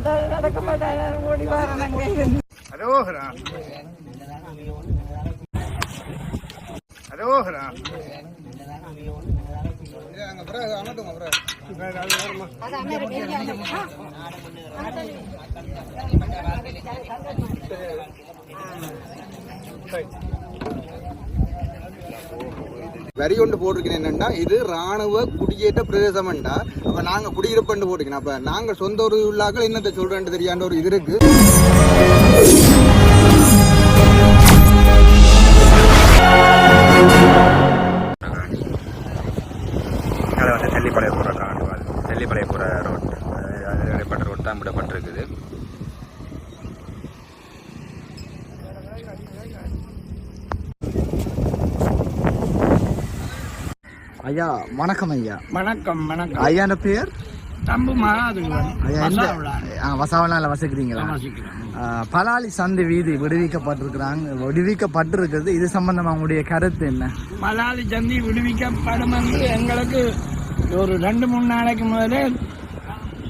பக்கத்தால் நடக்க மாட்டாங்க ஓடி வராங்க அரோகரா. அரோகரா வரி கொண்டு போட்டிருக்கேன் என்னன்னா இது ராணுவ குடியேற்ற பிரதேசம்டா. அப்ப நாங்க குடியிருப்புன்னு போட்டிருக்கேன். அப்ப நாங்க சொந்த ஒரு உள்ளாக்கள் என்னத்தை சொல்கிறேன்னு தெரியாண்ட ஒரு இது இருக்கு அதை வந்து தெல்லிப்பாளைய போகிற காணுவாள் தெல்லிப்பாளைய போகிற ரோட் அது இடைப்பட்ட ரோட் தான் விடப்பட்டிருக்குது ஐயா வணக்கம் ஐயா. வணக்கம் வணக்கம். ஐயாண்ட பேர்? தம்பு மகாதுவன் ஐயா எந்த வசாவனால வசிக்கிறீங்களா? ஆ, பலாலி சந்தை வீதி விடுவிக்கப்பட்டிருக்கிறாங்க விடுவிக்கப்பட்டிருக்கிறது. இது சம்பந்தமா உங்களுடைய கருத்து என்ன? மலாலி சந்தி விடுவிக்கப்படும் என்று எங்களுக்கு ஒரு ரெண்டு மூணு நாளைக்கு முதலே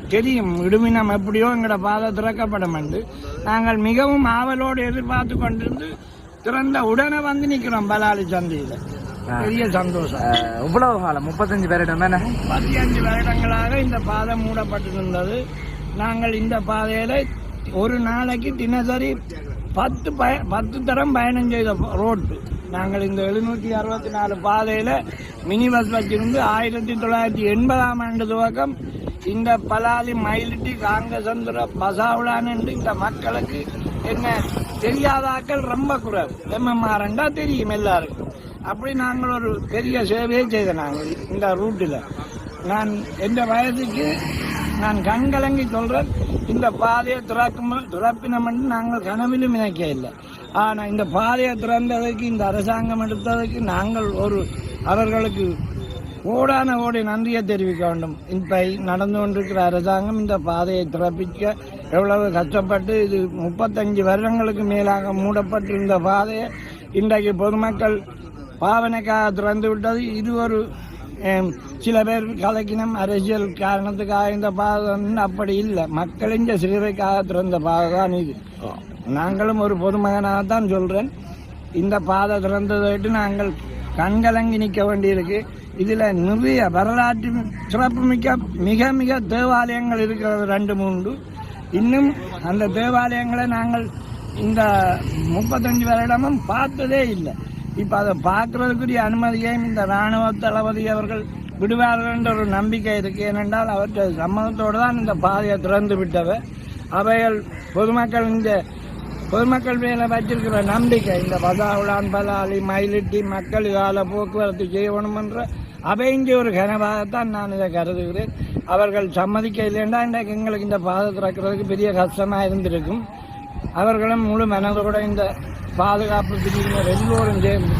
தெரியும். விடுமினம் எப்படியோ எங்களோட பாதை திறக்கப்படும் என்று. நாங்கள் மிகவும் ஆவலோடு எதிர்பார்த்து கொண்டிருந்து திறந்த உடனே வந்து நிற்கிறோம் பலாலி சந்தையில். பெரிய சந்தோஷம். இவ்வளவு காலம் முப்பத்தஞ்சு பேரிடம் என்ன பதினஞ்சு வருடங்களாக இந்த பாதை மூடப்பட்டிருந்தது. நாங்கள் இந்த பாதையில ஒரு நாளைக்கு தினசரி பத்து பய பத்து தரம் பயணம் செய்த ரோட்டு. நாங்கள் இந்த எழுநூற்றி அறுபத்தி நாலு பாதையில மினி பஸ் வச்சிருந்து ஆயிரத்தி தொள்ளாயிரத்தி எண்பதாம் ஆண்டு துவக்கம் இந்த பலாலி மயிலிட்டி காங்கசந்திர பசாவுலான் என்று இந்த மக்களுக்கு என்ன? தெரியாதாக்கள் ரொம்ப குறைவு எம்எம்ஆர்ண்டா தெரியும் எல்லாருக்கும் அப்படி நாங்கள் ஒரு பெரிய சேவையை செய்த நாங்கள் இந்த ரூட்டில். நான் எந்த வயதுக்கு நான் கண்கலங்கி சொல்கிறேன் இந்த பாதையை திறக்கும் திறப்பினமென்று நாங்கள் கனவிலும் நினைக்க இல்லை ஆனால் இந்த பாதையை திறந்ததுக்கு இந்த அரசாங்கம் எடுத்ததுக்கு நாங்கள் ஒரு அவர்களுக்கு கோடான ஓடி நன்றியை தெரிவிக்க வேண்டும். இப்போ நடந்து கொண்டிருக்கிற அரசாங்கம் இந்த பாதையை திறப்பிக்க எவ்வளவு கஷ்டப்பட்டு இது முப்பத்தஞ்சு வருடங்களுக்கு மேலாக மூடப்பட்டிருந்த பாதையை இன்றைக்கு பொதுமக்கள் பாவனைக்காக திறந்து விட்டது. இது ஒரு சில பேர் கலக்கினம் அரசியல் காரணத்துக்காக இந்த பாதை அப்படி இல்லை. மக்களின் சிறுவைக்காக திறந்த பாதை தான் இது. நாங்களும் ஒரு பொதுமகனாக தான் சொல்கிறேன் இந்த பாதை திறந்ததை விட்டு நாங்கள் கண்கலங்கி நிற்க வேண்டியிருக்கு. இதில் நிறைய வரலாற்று சிறப்புமிக்க மிக மிக தேவாலயங்கள் இருக்கிறது ரெண்டு மூன்று. இன்னும் அந்த தேவாலயங்களை நாங்கள் இந்த முப்பத்தஞ்சு வருடமும் பார்த்ததே இல்லை. இப்போ அதை பார்க்கறதுக்குரிய அனுமதியையும் இந்த ராணுவ தளபதி அவர்கள் விடுவார்கள் என்ற ஒரு நம்பிக்கை இருக்கு. ஏனென்றால் அவற்றை சம்மதத்தோடு தான் இந்த பாதையை திறந்து விட்டவர் அவைகள் பொதுமக்கள் இந்த பொதுமக்கள் மேல வச்சிருக்கிற நம்பிக்கை இந்த பதாவுலான் பலாலி மயிலிட்டி மக்கள் கால போக்குவரத்து செய்யணும் என்ற அப்போ இங்கே ஒரு கனவாகத்தான் நான் இதை கருதுகிறேன். அவர்கள் சம்மதிக்க இல்லைன்னா இன்றைக்கு எங்களுக்கு இந்த பாதை திறக்கிறதுக்கு பெரிய கஷ்டமாக இருந்திருக்கும். அவர்களும் முழு மனதோட இந்த பாதுகாப்பு பிரிவினர் எல்லோரும் சேர்ந்து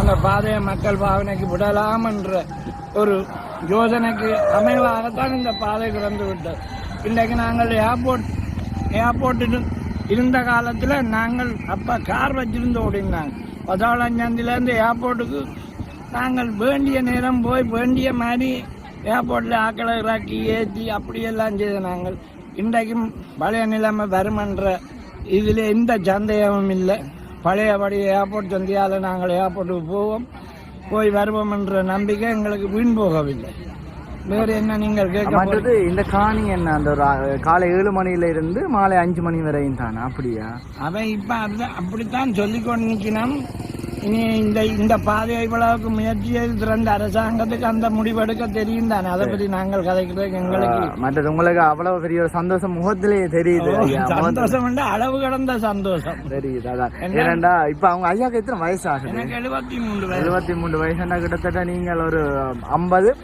அந்த பாதையை மக்கள் பாவனைக்கு விடலாம் என்ற ஒரு யோசனைக்கு அமைவாகத்தான் இந்த பாதை கிடந்து விட்டது. இன்றைக்கு நாங்கள் ஏர்போர்ட் ஏர்போர்ட்டு இருந்த காலத்தில் நாங்கள் அப்போ கார் வச்சிருந்து ஓடினாங்க. பதாளஞ்சாந்திலேருந்து ஏர்போர்ட்டுக்கு நாங்கள் வேண்டிய நேரம் போய் வேண்டிய மாதிரி ஏர்போர்ட்டில் ஆக்களை இறக்கி ஏற்றி அப்படியெல்லாம் செய்த நாங்கள். இன்றைக்கும் பழைய நிலைமை வருமன்ற இதில் எந்த சந்தேகமும் இல்லை. பழையபடி ஏர்போர்ட் சந்தையால் நாங்கள் ஏர்போர்ட்டுக்கு போவோம். போய் வருவோம் என்ற நம்பிக்கை எங்களுக்கு வீண் போகவில்லை. வேறு என்ன நீங்கள் கேட்க மற்றது இந்த காணி என்ன? அந்த ஒரு, காலை ஏழு மணியில இருந்து மாலை அஞ்சு மணி வரையும் தானே? அப்படியா? அவன் இப்ப அதுதான் அப்படித்தான் சொல்லிக்கொண்டு நிற்கணும் இனி இந்த இந்த பாதையை இவ்வளவுக்கு முயற்சியை திறந்த அரசாங்கத்துக்கு அந்த முடிவெடுக்க தெரியும் தானே? அதை பற்றி நாங்கள் கதைக்கிறதுக்கு எங்களுக்கு. மற்றது உங்களுக்கு அவ்வளவு பெரிய ஒரு சந்தோஷம் முகத்திலேயே தெரியுது. சந்தோஷம் அளவு கடந்த சந்தோஷம். தெரியுது அதான்? ஏனண்டா இப்ப அவங்க ஐயாக்கு எத்தனை வயசு ஆகுது எனக்கு எழுபத்தி மூன்று வயது எழுபத்தி மூணு வயசுனா கிட்டத்தட்ட நீங்கள் ஒரு ஐம்பது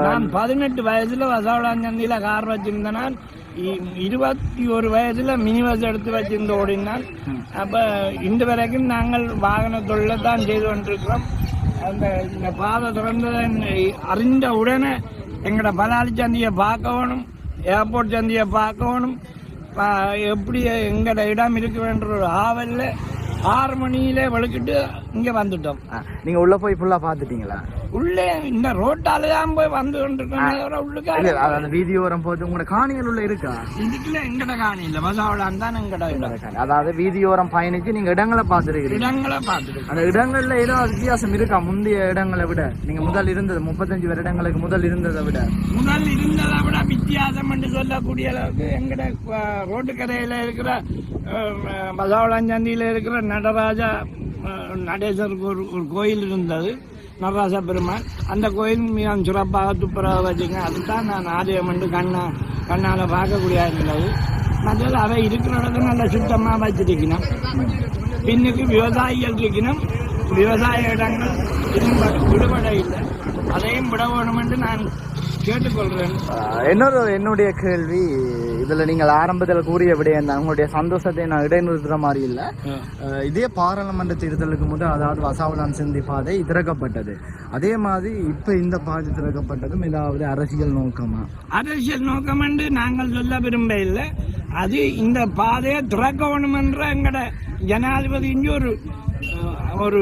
நான் பதினெட்டு வயசுல வசவளாஞ்சந்தியில கார் வச்சிருந்தேன். நான் இ- இருபத்தி ஒரு வயசுல மினி பஸ் எடுத்து வச்சிருந்த ஓடினான் அப்ப இன்று வரைக்கும் நாங்கள் வாகன தொழிலை தான் செய்து கொண்டிருக்கிறோம். அந்த இந்த பாதை திறந்ததை அறிந்த உடனே எங்களோட பலாலி சந்தியை பார்க்கணும் ஏர்போர்ட் சந்தியை பார்க்கணும் எப்படி எங்கட இடம் இருக்குன்ற ஒரு ஆவல்ல ஆறு மணியில வெளுக்கிட்டு இங்க வந்துட்டோம். நீங்க உள்ள போய் ஃபுல்லா பாத்துட்டீங்களா உள்ளே இந்த ரோட்டால தான் போய் வந்து கொண்டிருக்கோம் உள்ளுக்கு அந்த வீதியோரம் போது உங்களோட காணிகள் உள்ள இருக்கா? இதுக்குள்ள எங்கட காணி இல்ல. பசாவளான் தான் எங்கட இடம். அதாவது வீதியோரம் பயணிச்சு நீங்க இடங்களை பார்த்துருக்கீங்க இடங்களை பார்த்துட்டு அந்த இடங்கள்ல ஏதோ வித்தியாசம் இருக்கா? முந்தைய இடங்களை விட. நீங்க முதல் இருந்தது முப்பத்தஞ்சு வருடங்களுக்கு முதல் இருந்ததை விட. முதல் இருந்ததை விட வித்தியாசம் என்று சொல்லக்கூடிய அளவுக்கு எங்கட அஹ், ரோட்டுக்கரையில இருக்கிற பசாவளாஞ்சந்தியில இருக்கிற நடராஜா நடேசருக்கு ஒரு ஒரு கோயில் இருந்தது. நடராச பெருமான் அந்த கோயில் மிகவும் சிறப்பாக துப்புரவாக வச்சுங்க. அதுதான் நான் ஆலயம் வந்து கண்ணா கண்ணால் பார்க்கக்கூடிய இருந்தது மற்றது அவை இருக்கிற இடத்துல சுத்தமாக வச்சிருக்கணும். பின்னுக்கு விவசாயிகள் இருக்கணும் விவசாய இடங்கள் இன்னும் விடுபட இல்லை. அதையும் விட வேணும் என்று நான் கேட்டுக்கொள்கிறேன். இன்னொரு என்னுடைய கேள்வி. இதுல நீங்கள் ஆரம்பத்தில் கூறிய விடயம் தான். உங்களுடைய சந்தோஷத்தை நான் இடைநிறுத்துற மாதிரி இல்ல. இதே பாராளுமன்ற தேர்தலுக்கு முதல் அதாவது வசாவலான் சிந்தி பாதை திறக்கப்பட்டது. அதே மாதிரி இப்ப இந்த பாதை திறக்கப்பட்டதும் ஏதாவது அரசியல் நோக்கமா? அரசியல் நோக்கம் என்று நாங்கள் சொல்ல விரும்ப இல்லை அது இந்த பாதையை திறக்க வேணும் என்ற எங்கட ஜனாதிபதி இங்கே ஒரு ஒரு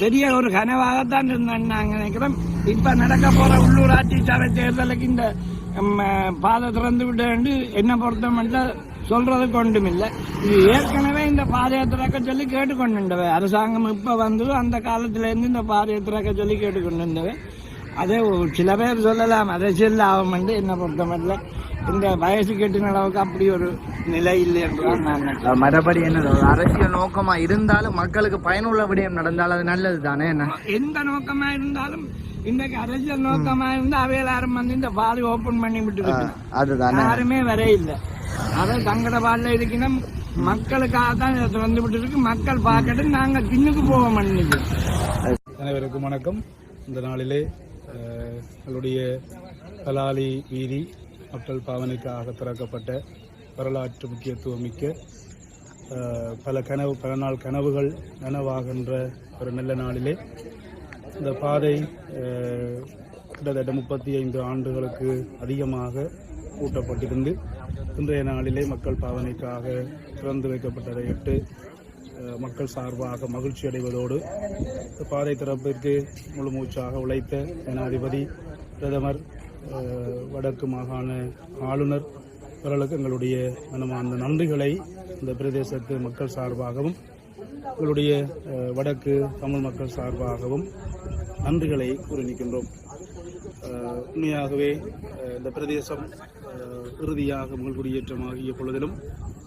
பெரிய ஒரு கனவாகத்தான் இருந்தேன் நாங்கள் நினைக்கிறோம் இப்ப நடக்க போற உள்ளூராட்சி சபை தேர்தலுக்கு இந்த பாதை திறந்து விட்டு என்ன பொறுத்த மட்டும் சொல்றதுக்கு ஒன்றும் இல்லை. இது ஏற்கனவே இந்த பாதையை திறக்க சொல்லி கேட்டுக்கொண்டுண்டவை அரசாங்கம் இப்ப வந்து அந்த காலத்துல இருந்து இந்த பாதையை திறக்க சொல்லி கேட்டுக்கொண்டிருந்தவை. அதே சில பேர் சொல்லலாம் அரசியல் வந்து என்ன பொறுத்த மட்டும் இந்த வயசு கெட்டின அளவுக்கு அப்படி ஒரு நிலை இல்லை என்றுதான் நான் மறுபடி என்ன அரசியல் நோக்கமா இருந்தாலும் மக்களுக்கு பயனுள்ள விடயம் நடந்தால் அது நல்லது தானே என்ன? எந்த நோக்கமா இருந்தாலும் இன்றைக்கு அரசியல் நோக்கமா இருந்தா அவை எல்லாரும் வந்து இந்த பாதை ஓபன் பண்ணி விட்டு அதுதானே? யாருமே வர இல்லை அதை தங்கட பாடல இருக்கணும். மக்களுக்காக தான் இதை திறந்து விட்டு இருக்கு மக்கள் பார்க்கட்டும். நாங்க பின்னுக்கு போக மாட்டேங்குது அனைவருக்கும் வணக்கம். இந்த நாளிலே எங்களுடைய கலாலி வீதி மக்கள் பாவனைக்காக திறக்கப்பட்ட வரலாற்று முக்கியத்துவம் மிக்க பல கனவு பல நாள் கனவுகள் நனவாகின்ற ஒரு நல்ல நாளிலே இந்த பாதை கிட்டத்தட்ட முப்பத்தி ஐந்து ஆண்டுகளுக்கு அதிகமாக கூட்டப்பட்டிருந்து இன்றைய நாளிலே மக்கள் பாவனைக்காக திறந்து வைக்கப்பட்டதை இட்டு மக்கள் சார்பாக மகிழ்ச்சி அடைவதோடு இந்த பாதை திறப்பிற்கு முழு மூச்சாக உழைத்த ஜனாதிபதி பிரதமர் வடக்கு மாகாண ஆளுநர் இவர்களுக்கு எங்களுடைய மனமார்ந்த நன்றிகளை இந்த பிரதேசத்து மக்கள் சார்பாகவும் எங்களுடைய வடக்கு தமிழ் மக்கள் சார்பாகவும் நன்றிகளை கூறி நிற்கின்றோம். உண்மையாகவே இந்த பிரதேசம் இறுதியாக முதல் குடியேற்றமாகிய பொழுதிலும்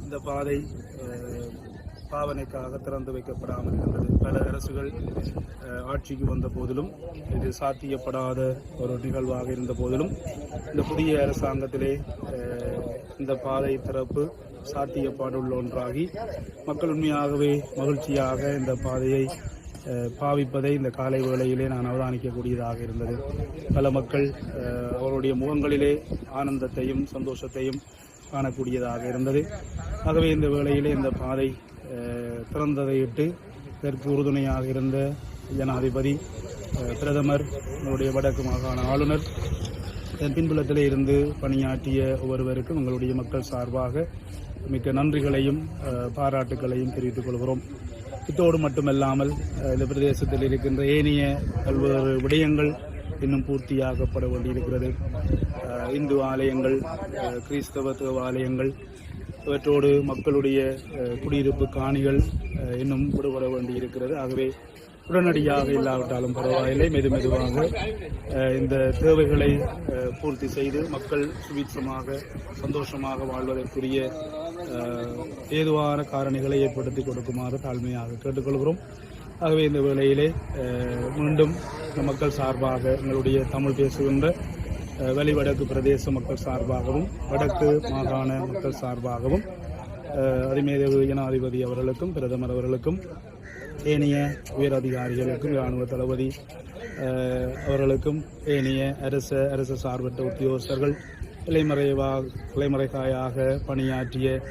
இந்த பாதை பாவனைக்காக திறந்து வைக்கப்படாமல் இருந்தது. பல அரசுகள் ஆட்சிக்கு வந்த போதிலும் இது சாத்தியப்படாத ஒரு நிகழ்வாக இருந்த போதிலும் இந்த புதிய அரசாங்கத்திலே இந்த பாதை திறப்பு சாத்தியப்பாடுள்ள ஒன்றாகி மக்கள் உண்மையாகவே மகிழ்ச்சியாக இந்த பாதையை பாவிப்பதை இந்த காலை வேளையிலே நான் அவதானிக்கக்கூடியதாக இருந்தது. பல மக்கள் அவருடைய முகங்களிலே ஆனந்தத்தையும் சந்தோஷத்தையும் காணக்கூடியதாக இருந்தது. ஆகவே இந்த வேளையிலே இந்த பாதை திறந்ததையிட்டு இதற்கு உறுதுணையாக இருந்த ஜனாதிபதி பிரதமர் நம்முடைய வடக்கு மாகாண ஆளுநர் என் பின்புலத்திலே இருந்து பணியாற்றிய ஒவ்வொருவருக்கும் உங்களுடைய மக்கள் சார்பாக மிக்க நன்றிகளையும் பாராட்டுகளையும் தெரிவித்துக் கொள்கிறோம். இத்தோடு மட்டுமல்லாமல் இந்த பிரதேசத்தில் இருக்கின்ற ஏனைய பல்வேறு விடயங்கள் இன்னும் பூர்த்தியாகப்பட வேண்டியிருக்கிறது. இந்து ஆலயங்கள் கிறிஸ்தவ தேவாலயங்கள் இவற்றோடு மக்களுடைய குடியிருப்பு காணிகள் இன்னும் விடுபட வேண்டியிருக்கிறது. ஆகவே உடனடியாக இல்லாவிட்டாலும் பரவாயில்லை. மெது மெதுவாக இந்த தேவைகளை பூர்த்தி செய்து மக்கள் சுபீட்சமாக சந்தோஷமாக வாழ்வதற்குரிய ஏதுவான காரணிகளை ஏற்படுத்தி கொடுக்குமாறு தாழ்மையாக கேட்டுக்கொள்கிறோம். ஆகவே இந்த வேளையிலே மீண்டும் மக்கள் சார்பாக எங்களுடைய தமிழ் பேசுகின்ற வெளிவடக்கு பிரதேச மக்கள் சார்பாகவும் வடக்கு மாகாண மக்கள் சார்பாகவும் அஹ், அதிமேதகு ஜனாதிபதி அவர்களுக்கும் பிரதமர் அவர்களுக்கும் ஏனைய உயர் அதிகாரிகளுக்கும் இராணுவ தளபதி அவர்களுக்கும் ஏனைய அரச அரசு சார்பற்ற உத்தியோகஸ்தர்கள் இலைமறைவா இலைமறைகாயாக பணியாற்றிய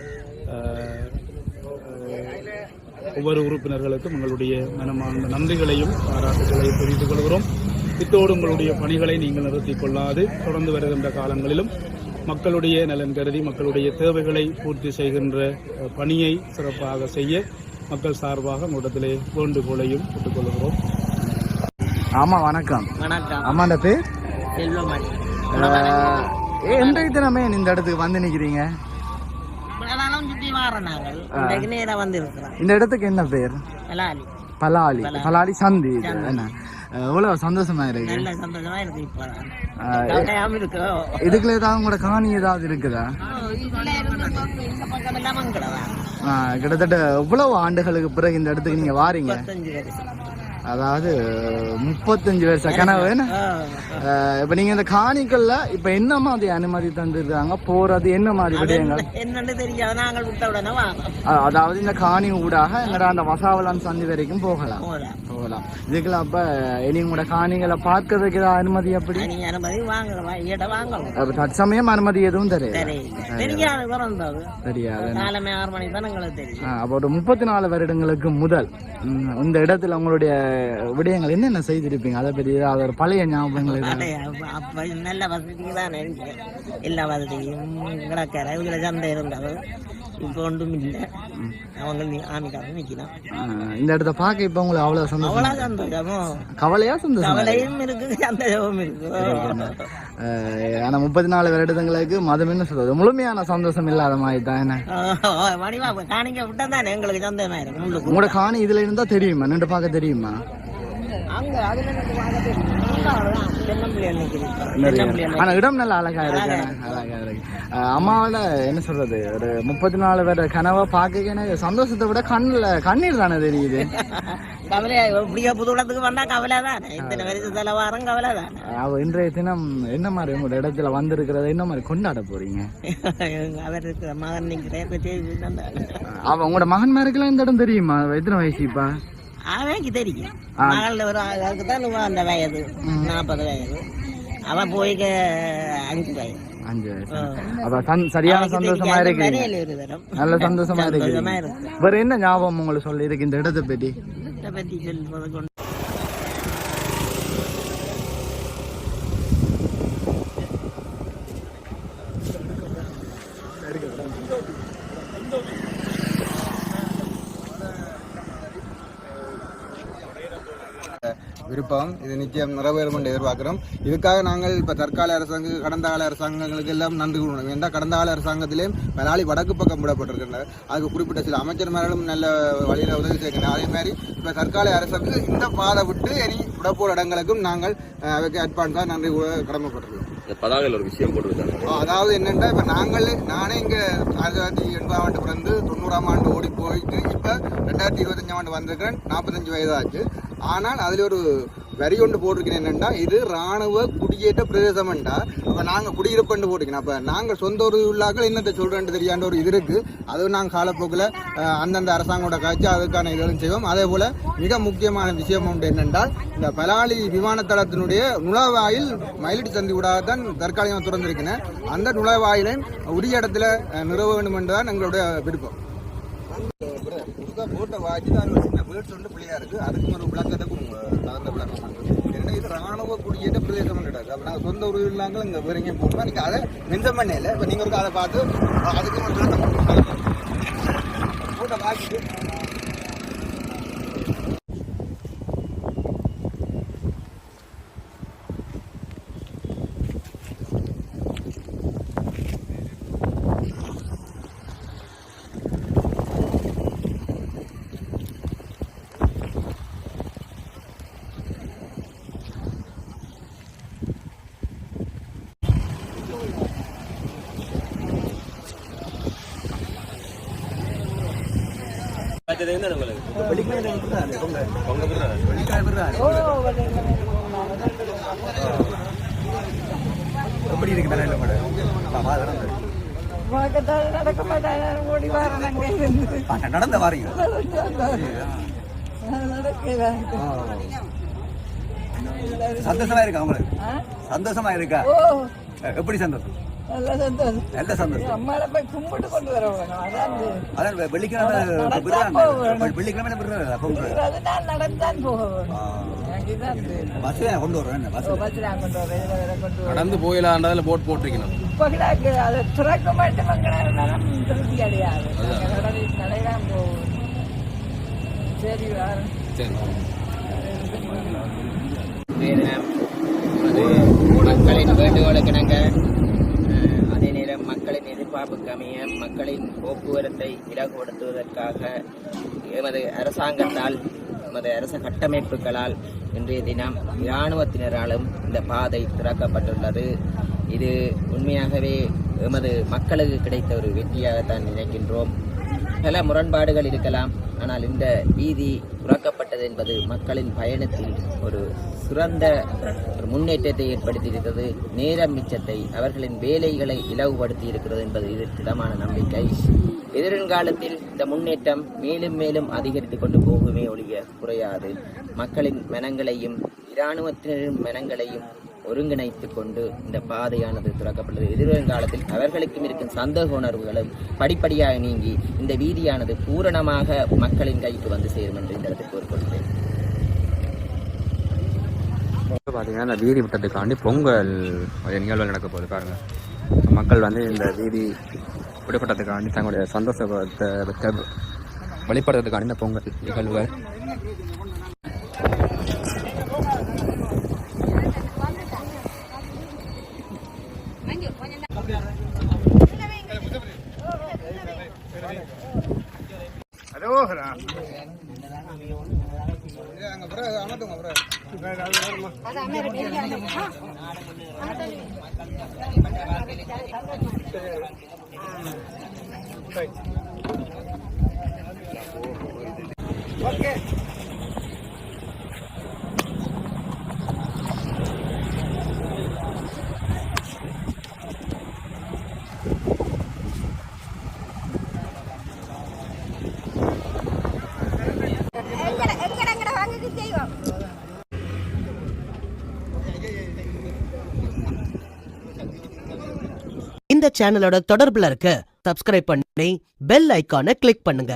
ஒவ்வொரு உறுப்பினர்களுக்கும் எங்களுடைய மனமார்ந்த நன்றிகளையும் பாராட்டுகளையும் தெரிவித்துக் கொள்கிறோம். இத்தோடு உங்களுடைய பணிகளை நீங்கள் நிறுத்திக் கொள்ளாது. தொடர்ந்து வருகின்ற காலங்களிலும் மக்களுடைய நலன் கருதி மக்களுடைய தேவைகளை பூர்த்தி செய்கின்ற பணியை சிறப்பாக செய்ய மக்கள் சார்பாக உங்களிடத்திலே வேண்டுகோளையும் விட்டுக் கொள்கிறோம். ஆமா வணக்கம். வணக்கம். அம்மாண்ட பேர்? செல்வமணி. இன்றைய தினமே இந்த இடத்துக்கு வந்து நிக்கிறீங்க? இன்றைக்கு இந்த இடத்துக்கு என்ன பேர்? பலாலி. பலாலி. சந்தி. என்ன? எவ்வளவு சந்தோஷமா இருக்கு? இதுக்குள்ள ஏதாவது உங்களோட காணி ஏதாவது இருக்குதா? கிட்டத்தட்ட எவ்வளவு ஆண்டுகளுக்கு பிறகு இந்த இடத்துக்கு நீங்க வாரீங்க? அதாவது முப்பத்தஞ்சு வருஷ கனவு இப்ப நீங்க இந்த காணிக்கல்ல இப்ப என்ன மாதிரி அனுமதி தந்துருக்காங்க? போறது என்ன மாதிரி விடயங்கள்? என்னன்னு தெரியாது. நாங்கள் விட்ட உடனே வாங்க அஹ், அதாவது இந்த காணி ஊடாக எங்கட அந்த வசாவலான் சந்தி வரைக்கும் போகலாம். போகலாம். இதுக்குள்ள அப்ப இனி உங்களோட காணிகளை பார்க்கறதுக்கு அனுமதி நீங்க அனுமதி வாங்கலாம். அப்ப தற்சமயம் அனுமதி எதுவும் தெரியாது தெரியாது தான் எங்களுக்கு தெரியும். அப்ப ஒரு முப்பத்தி நாலு வருடங்களுக்கு முதல் இந்த இடத்துல உங்களுடைய விடயங்கள் என்னென்ன செய்திருப்பீங்க? அதை பற்றி ஒரு பழைய ஞாபகங்கள் அப்ப- நல்ல வசதி தான் எல்லா வசதியும் கிடக்கிற இதுல சந்தை இருந்தது. இப்போ ஒன்றும் இல்லை அவங்க நீ- ஆமிக்காரங்க நிற்கலாம் ஆ, இந்த இடத்த பார்க்க இப்ப உங்களுக்கு அவ்வளவு சந்தோஷம் அவ்வளோ சந்தோஷமோ? கவலையா சந்தோஷம் கவலையும் இருக்கு சந்தோஷமும் இருக்கு. ஆனா முப்பத்தி நாலு வருடங்களுக்கு மதம் என்ன சொல்றது? முழுமையான சந்தோஷம் இல்லாத மாதிரி தான் என்ன? வடிவா காணிக்க விட்டா தானே எங்களுக்கு சந்தோஷமா இருக்கும். உங்களோட காணி இதுல இருந்தா தெரியுமா? நின்று பார்க்க தெரியுமா? அங்க அதுல இருந்து பார்க்க தெரியும். ஆனா இடம் நல்ல அழகா இருக்கு அழகா இருக்கு. என்ன சொல்றது ஒரு முப்பத்தி நாலு வருட கனவை பார்க்க சந்தோஷத்தை விட கண்ணுல கண்ணீர் தானே தெரியுது. கவலையா புது இடத்துக்கு வந்தா கவலை தானே. இத்தனை வருஷத்துல வாரம் கவலை தானே. அவ இன்றைய தினம் என்ன மாதிரி உங்களோட இடத்துல வந்திருக்கிறத என்ன மாதிரி கொண்டாட போறீங்க? அவர் மகன் அவ உங்களோட மகன்மாருக்கெல்லாம் இந்த இடம் தெரியுமா? எத்தனை வயசு இப்ப? அவனுக்கு தெரியும். மகள் ஒரு அதுக்கு தான் அந்த வயது நாற்பது வயது. அவன் போய் அஞ்சு வயது. சரியான சந்தோஷமா இருக்கு நல்ல சந்தோஷமா இருக்கு வேற என்ன ஞாபகம் உங்களுக்கு சொல்லி? இருக்கு இந்த இடத்தை பற்றி விருப்பம். இது நிச்சயம் நிறைவேறும் என்று எதிர்பார்க்கிறோம். இதுக்காக நாங்கள் இப்போ தற்கால அரசாங்க கடந்த கால அரசாங்கங்களுக்கு எல்லாம் நன்றி கூறணும். ஏன்னா கடந்த கால அரசாங்கத்திலேயும் மலாலி வடக்கு பக்கம் விடப்பட்டிருக்கின்றனர் அதுக்கு குறிப்பிட்ட சில அமைச்சர்மார்களும் நல்ல வழியில் உதவி செய்கின்றனர் அதே மாதிரி இப்போ தற்கால அரசுக்கு இந்த பாதை விட்டு இனி விடப்போர் இடங்களுக்கும் நாங்கள் அதுக்கு அட்வான்ஸாக நன்றி கடமைப்பட்டிருக்கோம் பதாகையில் ஒரு விஷயம் போட்டுருக்காங்க. அதாவது என்னென்னா இப்போ நாங்கள் நானே இங்கே ஆயிரத்தி தொள்ளாயிரத்தி எண்பதாம் ஆண்டு பிறந்து தொண்ணூறாம் ஆண்டு ஓடி போயிட்டு இப்போ ரெண்டாயிரத்தி இருபத்தஞ்சாம் ஆண்டு வந்திருக்கிறேன். நாற்பத்தஞ்சு வயதாச்சு. ஆனால் அதில் ஒரு வரி ஒன்று போட்டிருக்கேன் என்னென்னா இது இராணுவ குடியேற்ற பிரதேசம் என்றால் இப்போ நாங்கள் குடியிருப்புன்னு போட்டிருக்கேன் அப்போ நாங்கள் சொந்த ஒரு உள்ளாக்கள் என்னத்தை சொல்கிறேன்னு தெரியாண்ட ஒரு இது இருக்குது அதுவும் நாங்கள் காலப்போக்கில் அந்தந்த அரசாங்கோட காய்ச்சி அதுக்கான இதெல்லாம் செய்வோம். அதே போல் மிக முக்கியமான விஷயம் ஒன்று என்னென்றால் இந்த பலாலி விமானத்தளத்தினுடைய நுழைவாயில் மயிலிட்டு சந்தி விடாத தான் தற்காலிகமாக திறந்திருக்கிறேன் அந்த நுழைவாயிலை உரிய இடத்துல நிறுவ வேண்டும் என்றுதான் எங்களுடைய விருப்பம். போட்டை வாங்கி தான் ஒரு சின்ன பேர்ட்ஸ் ஒன்று பிள்ளையாக இருக்குது அதுக்கு ஒரு விளக்கத்துக்கும் தகுந்த விளக்கம். ஏன்னா இது ராணுவ குடியேற்ற பிரதேசம் கிடையாது அப்போ நாங்கள் சொந்த உறவு இல்லாமல் இங்கே வேற எங்கேயும் போட்டோம் நீங்கள் அதை மிஞ்சம் பண்ணல இப்போ நீங்கள் ஒரு அதை பார்த்து அதுக்கு ஒரு விளக்கம் போட்டை வாங்கிட்டு எப்படி இருக்கு தானே. பக்கத்தால் நடக்க மாட்டாங்க ஓடி வரணுங்க. இருந்து நடந்த வாரீங்க சந்தோஷமா இருக்கா உங்களுக்கு? சந்தோஷமா இருக்கா? ஓ. எப்படி சந்தோஷம்? நல்ல சந்தோஷம். நல்ல சந்தோஷம் போய் கும்பிட்டு கொண்டு அதான் அதான் வெள்ளிக்கிழமை. வெள்ளிக்கிழமை அது நான் நடந்தான் கொண்டு வருவேன் ஓ, பஸ்ல கொண்டு வேற கொண்டு வரேன் நடந்து போயிடலான்றதுல போட் போட்டிருக்கணும். இப்போ கிடாக்கு அதை திறக்க மாட்டேங்கிறாங்க திருப்தி அடையாது. நடை நடைதான் போகும். சரி வரேன் சரி. வேண்டுகோளுக்கு நாங்கள் மக்களின் அமைய மக்களின் போக்குவரத்தை இலகுபடுத்துவதற்காக எமது அரசாங்கத்தால் எமது அரச கட்டமைப்புகளால் இன்றைய தினம் இராணுவத்தினராலும் இந்த பாதை திறக்கப்பட்டுள்ளது. இது உண்மையாகவே எமது மக்களுக்கு கிடைத்த ஒரு வெற்றியாகத்தான் நினைக்கின்றோம். பல முரண்பாடுகள் இருக்கலாம். ஆனால் இந்த வீதி துறக்கப்பட்டது என்பது மக்களின் பயணத்தில் ஒரு சிறந்த ஒரு முன்னேற்றத்தை ஏற்படுத்தியிருக்கிறது. நேரம் மிச்சத்தை அவர்களின் வேலைகளை இலவுபடுத்தி இருக்கிறது என்பது இது திடமான நம்பிக்கை. எதிர்காலத்தில் இந்த முன்னேற்றம் மேலும் மேலும் அதிகரித்து கொண்டு போகுமே ஒழிய குறையாது. மக்களின் மனங்களையும் இராணுவத்தினரின் மனங்களையும் ஒருங்கிணைத்துக் கொண்டு இந்த பாதையானது திறக்கப்பட்டது. எதிர்காலத்தில் அவர்களுக்கும் இருக்கும் சந்தேக உணர்வுகளும் படிப்படியாக நீங்கி இந்த வீதியானது பூரணமாக மக்களின் கைக்கு வந்து சேரும் என்று இந்த இடத்தில் கூறிக்கொள்கிறேன். பார்த்தீங்கன்னா இந்த வீதி விட்டத்துக்காண்டி பொங்கல் ஒரு நிகழ்வு நடக்க போகுது. பாருங்க. மக்கள் வந்து இந்த வீதி விடுபட்டதுக்காண்டி தங்களுடைய சந்தோஷத்தை வெளிப்படுறதுக்காண்டி வெளிப்படுத்துறதுக்காண்டி இந்த பொங்கல் நிகழ்வுகள் அங்கே பிறகு அமர்த்துங்க பிறகு இந்த சேனலோட தொடர்புல இருக்க சப்ஸ்கிரைப் பண்ணி பெல் ஐக்கானை கிளிக் பண்ணுங்க.